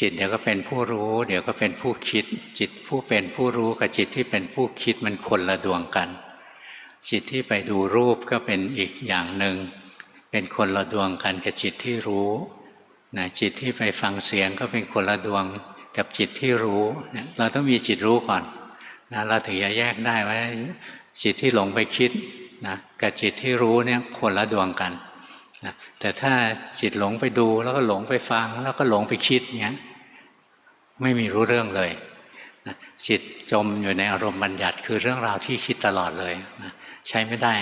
จิตเดี๋ยวก็เป็นผู้รู้ เดี๋ยวก็เป็นผู้คิด จิตผู้เป็นผู้รู้กับจิตที่เป็นผู้คิดมันคนละดวงกัน จิตที่ไปดูรูปก็เป็นอีกอย่างหนึ่งเป็นคนละดวงกันกับจิตที่รู้นะจิตที่ไปฟังเสียงก็เป็นคนละดวงกับจิตที่รู้นะเราต้องมีจิตรู้ก่อนนะเราถึงจะแยกได้ว่าจิตที่หลงไปคิดนะกับจิตที่รู้เนี่ยคนละดวงกันนะแต่ถ้าจิตหลงไปดูแล้วก็หลงไปฟังแล้วก็หลงไปคิดเงี้ย ไม่มีรู้เรื่องเลยนะจิตจมอยู่ในอารมณ์บัญญัติ คือเรื่องราวที่คิดตลอดเลยนะใช้ไม่ได้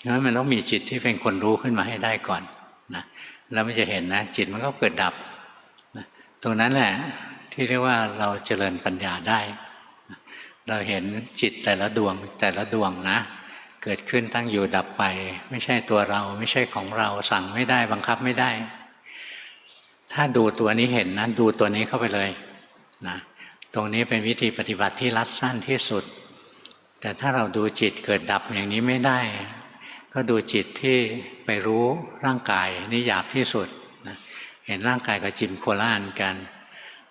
เพราะมันต้องมีจิตที่เป็นคนรู้ขึ้นมาให้ได้ก่อนนะแล้วมันจะเห็นนะ จิตมันก็เกิดดับนะตรงนั้นแหละที่เรียกว่าเราเจริญปัญญาได้นะเราเห็นจิตแต่ละดวงแต่ละดวงนะเกิดขึ้นตั้งอยู่ดับไป ไม่ใช่ตัวเราไม่ใช่ของเราสั่งไม่ได้บังคับไม่ได้ ถ้าดูตัวนี้เห็นนะดูตัวนี้เข้าไปเลย นะตรงนี้เป็นวิธีปฏิบัติที่รัดสั้นที่สุด แต่ถ้าเราดูจิตเกิดดับอย่างนี้ไม่ได้ ก็ดูจิตที่ไปรู้ร่างกายนี่หยาบที่สุดนะเห็นร่างกายกับจิมโคล่านกัน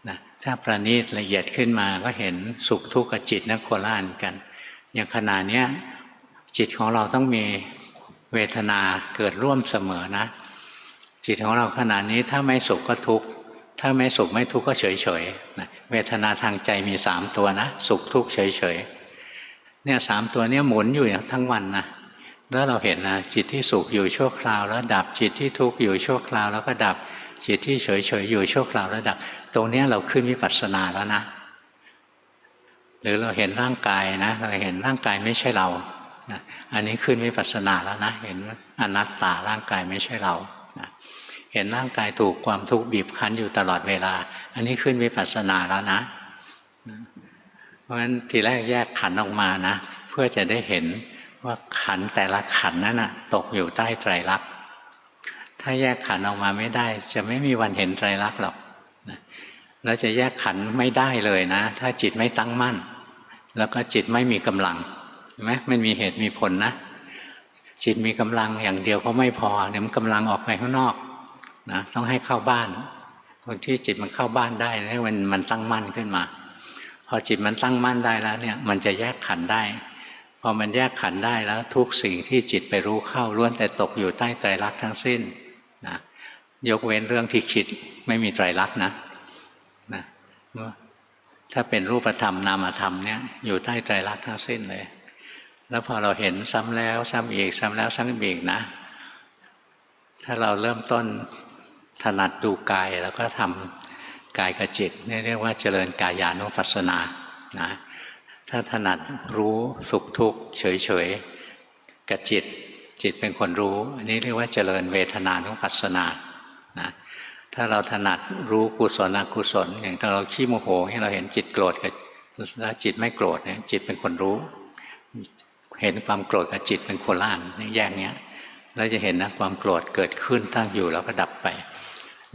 นะถ้าประณีตละเอียดขึ้นมาก็เห็นสุขทุกข์กับจิตนักโคล่านกัน อย่างขณะนี้จิตของเราต้องมีเวทนาเกิดร่วมเสมอนะ จิตของเราขณะนี้ถ้าไม่สุขก็ทุกข์ถ้าไม่สุขไม่ทุกข์ก็เฉยเฉยนะ เวทนาทางใจมีสามตัวนะ สุขทุกข์เฉยเฉยเนี่ยสามตัวเนี้หมุนอยู่ทั้งวันนะแล้วเราเห็นนะจิตที่สุขอยู่ชั่วคราว แล้วดับจิตที่ทุกข์อยู่ชั่วคราว แล้วก็ดับจิตที่เฉยเฉยอยู่ชั่วคราวแล้วดับตรงนี้เราขึ้นวิปัสสนาแล้วนะ หรือเราเห็นร่างกายนะ เราเห็นร่างกายไม่ใช่เรานะอันนี้ขึ้นวิปัสสนาแล้วนะ เห็นอนัตตาร่างกายไม่ใช่เรา เห็นร่างกายถูกความทุกข์บีบคั้นอยู่ตลอดเวลา อันนี้ขึ้นวิปัสสนาแล้วนะ เพราะฉะนั้นทีแรกแยกขันออกมานะ เพื่อจะได้เห็นว่าขันแต่ละขันนั้นนะตกอยู่ใต้ไตรลักษณ์ถ้าแยกขันออกมาไม่ได้ จะไม่มีวันเห็นไตรลักษณ์หรอกแล้วจะแยกขันไม่ได้เลยนะ ถ้าจิตไม่ตั้งมั่น แล้วก็จิตไม่มีกำลังเห็นไหมมันมีเหตุมีผลนะจิตมีกำลังอย่างเดียวก็ไม่พอเดี๋ยวมันกำลังออกไปข้างนอก นะต้องให้เข้าบ้าน คนที่จิตมันเข้าบ้านได้ให้มันมันตั้งมั่นขึ้นมา พอจิตมันตั้งมั่นได้แล้วเนี่ยมันจะแยกขันได้ พอมันแยกขันได้แล้วทุกสิ่งที่จิตไปรู้เข้าล้วนแต่ตกอยู่ใต้ไตรลักษณ์ทั้งสิ้นนะยกเว้นเรื่องที่คิดไม่มีไตรลักษณ์นะนะถ้าเป็นรูปธรรมนามธรรมเนี่ยอยู่ใต้ไตรลักษณ์ทั้งสิ้นเลย แล้วพอเราเห็นซ้ำแล้ว ซ้ำอีก ซ้ำแล้วซ้ำอีกนะ ถ้าเราเริ่มต้น ถนัดดูกายแล้วก็ทำกายกับจิตนี่เรียกว่าเจริญกายานุปัสสนานะถ้าถนัดรู้สุขทุกข์เฉยๆกับจิตจิตเป็นคนรู้อันนี้เรียกว่าเจริญเวทนานุปัสสนานะถ้าเราถนัดรู้กุศลอกุศล อย่างถ้าเราขี้โมโหให้เราเห็นจิตโกรธกับแล้วจิตไม่โกรธเนี่ยจิตเป็นคนรู้ เห็นความโกรธกับจิตเป็นคนล่านนี่แยกเนี้ยเราจะเห็นนะความโกรธเกิดขึ้นตั้งอยู่แล้วก็ดับไป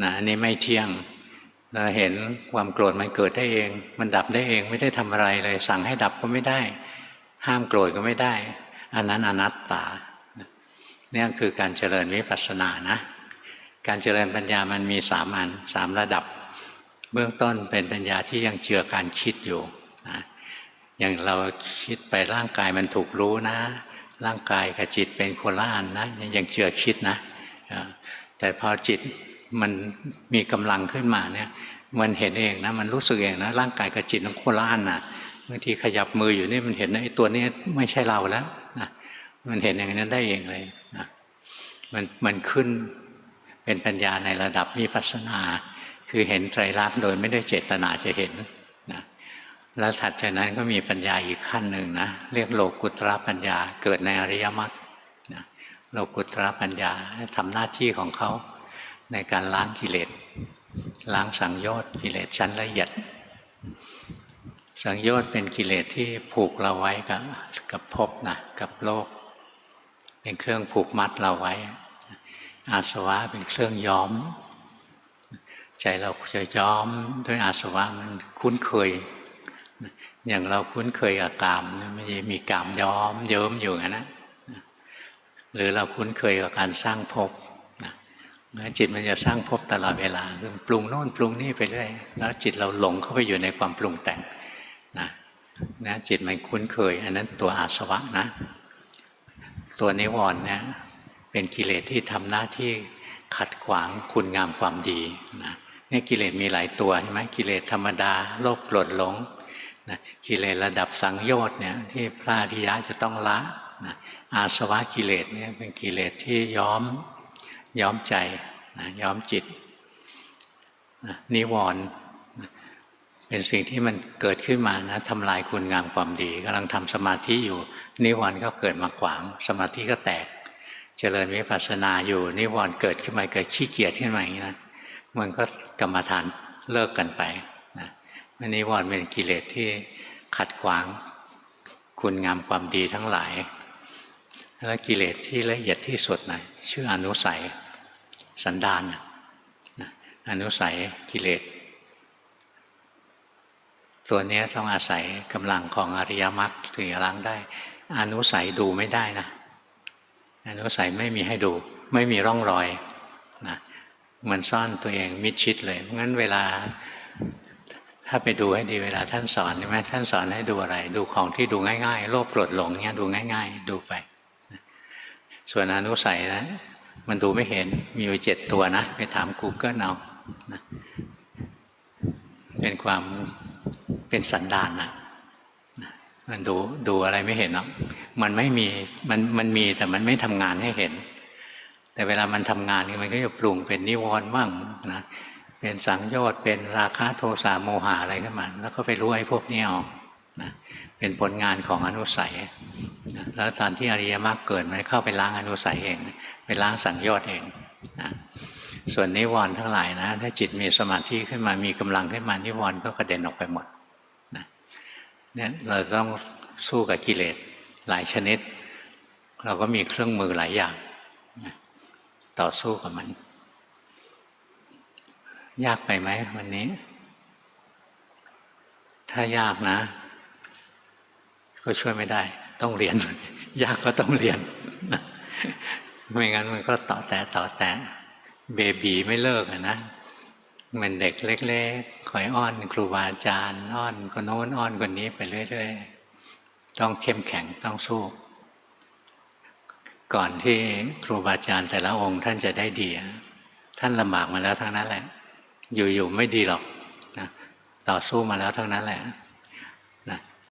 นะอันนี้ไม่เที่ยงเราเห็นความโกรธมันเกิดได้เอง มันดับได้เองไม่ได้ทำอะไรเลย สั่งให้ดับก็ไม่ได้ ห้ามโกรธก็ไม่ได้ อันนั้นอนัตตาเนี่ยคือการเจริญวิปัสสนานะ การเจริญปัญญามันมีสามอันสามระดับ เบื้องต้นเป็นปัญญาที่ยังเจือการคิดอยู่นะอย่างเราคิดไปร่างกายมันถูกรู้นะ ร่างกายกับจิตเป็นโคนละอันนะยังเจือคิดนะแต่พอจิต มันมีกำลังขึ้นมาเนี่ยมันเห็นเองนะมันรู้สึกเองนะร่างกายกับจิตมันโคละอันนะบางทีขยับมืออยู่นี่มันเห็นนะไอ้ตัวนี้ไม่ใช่เราแล้วนะมันเห็นอย่างนั้นได้เองเลยนะมันมันขึ้นเป็นปัญญาในระดับวิปัสนา คือเห็นไตรลักษณ์โดยไม่ได้เจตนาจะเห็นนะแล้วถัดจากนั้นก็มีปัญญาอีกขั้นหนึ่งนะเรียกโลกุตระปัญญาเกิดในอริยมรรคนะโลกุตระปัญญาทำหน้าที่ของเขา ในการล้างกิเลสล้างสังโยชน์กิเลสชั้นละเอียด สังโยชน์เป็นกิเลสที่ผูกเราไว้กับกับภพนะกับโลก เป็นเครื่องผูกมัดเราไว้ อาสวะเป็นเครื่องย้อม ใจเราจะย้อมด้วยอาสวะมันคุ้นเคย อย่างเราคุ้นเคยกับกามมันจะมีกามย้อมเยิ้มอยู่นะหรือเราคุ้นเคยกับการสร้างภพ นะจิตมันจะสร้างภพตลอดเวลาคือปรุงโน่นปรุงนี่ไปเรื่อยแล้วจิตเราหลงเข้าไปอยู่ในความปรุงแต่งนะนะจิตมันคุ้นเคย อันนั้นตัวอาสวะนะ ตัวนิวรณ์เนี่ยเป็นกิเลสที่ทำหน้าที่ขัดขวางคุณงามความดีนะเนี่ยกิเลสมีหลายตัวใช่ไหมกิเลสธรรมดา โลภโกรธหลงนะกิเลสระดับสังโยชน์เนี่ยที่พระอริยะจะต้องละนะอาสวะกิเลสเนี่ยเป็นกิเลสที่ย้อม ย้อมใจนะย้อมจิตนะนิวรณ์นเป็นสิ่งที่มันเกิดขึ้นมานะทำลายคุณงามความดีกำลังทำสมาธิอยู่ นิวรณ์ก็เกิดมาขวาง สมาธิก็แตก เจริญวิปัสสนาอยู่ นิวรณ์เกิดขึ้นมาเกิดขี้เกียจขึ้นมาอย่างนี้นะมันก็กรรมฐานเลิกกันไปนะนิวรณ์เป็นกิเลสที่ขัดขวางคุณงามความดีทั้งหลาย และกิเลสที่ละเอียดที่สุดนะชื่ออนุสัยสันดานนะอนุสัยกิเลส ตัวนี้ต้องอาศัยกำลังของอริยมรรคถึงจะล้างได้ อนุสัยดูไม่ได้นะ อนุสัยไม่มีให้ดู ไม่มีร่องรอยนะมันซ่อนตัวเองมิดชิดเลยงั้นเวลา ถ้าไปดูให้ดีเวลาท่านสอนใช่ไหมท่านสอนให้ดูอะไร ดูของที่ดูง่าย ๆ โลภโกรธหลงเนี่ยดูง่าย ๆ ดูไป ส่วนอนุสัยนะมันดูไม่เห็นมีอยู่เจ็ดตัวนะ ไปถาม Google เอานะเป็นความเป็นสันดานนะมันดูดูอะไรไม่เห็นหรอกมันไม่มีมันมันมีแต่มันไม่ทำงานให้เห็น แต่เวลามันทำงานมันก็จะปรุงเป็นนิวรณ์บ้างนะเป็นสังโยชน์เป็นราคะโทสะโมหะอะไรขึ้นมาแล้วก็ไปรู้ไอ้พวกนี้เอานะเป็นผลงานของอนุสัย แล้วตอนที่อริยมรรคเกิดมันเข้าไปล้างอนุสัยเอง ไปล้างสังโยชน์เองนะส่วนนิวรณ์ทั้งหลายนะถ้าจิตมีสมาธิขึ้นมามีกำลังขึ้นมานิวรณ์ก็กระเด็นออกไปหมดนะเนี่ยเราต้องสู้กับกิเลสหลายชนิด เราก็มีเครื่องมือหลายอย่างนะต่อสู้กับมัน ยากไปไหมวันนี้ ถ้ายากนะ ก็ช่วยไม่ได้ ต้องเรียน ยากก็ต้องเรียน ไม่งั้นมันก็ต่อแต่ต่อแต่เบบีไม่เลิกนะมันเด็กเล็กๆคอยอ้อน ครูบาอาจารย์อ้อนคนโน้นอ้อนคนนี้ไปเรื่อยๆต้องเข้มแข็งต้องสู้ ก่อนที่ครูบาอาจารย์แต่ละองค์ท่านจะได้ดีท่านลำบากมาแล้วทั้งนั้นแหละ อยู่ๆไม่ดีหรอกนะต่อสู้มาแล้วทั้งนั้นแหละ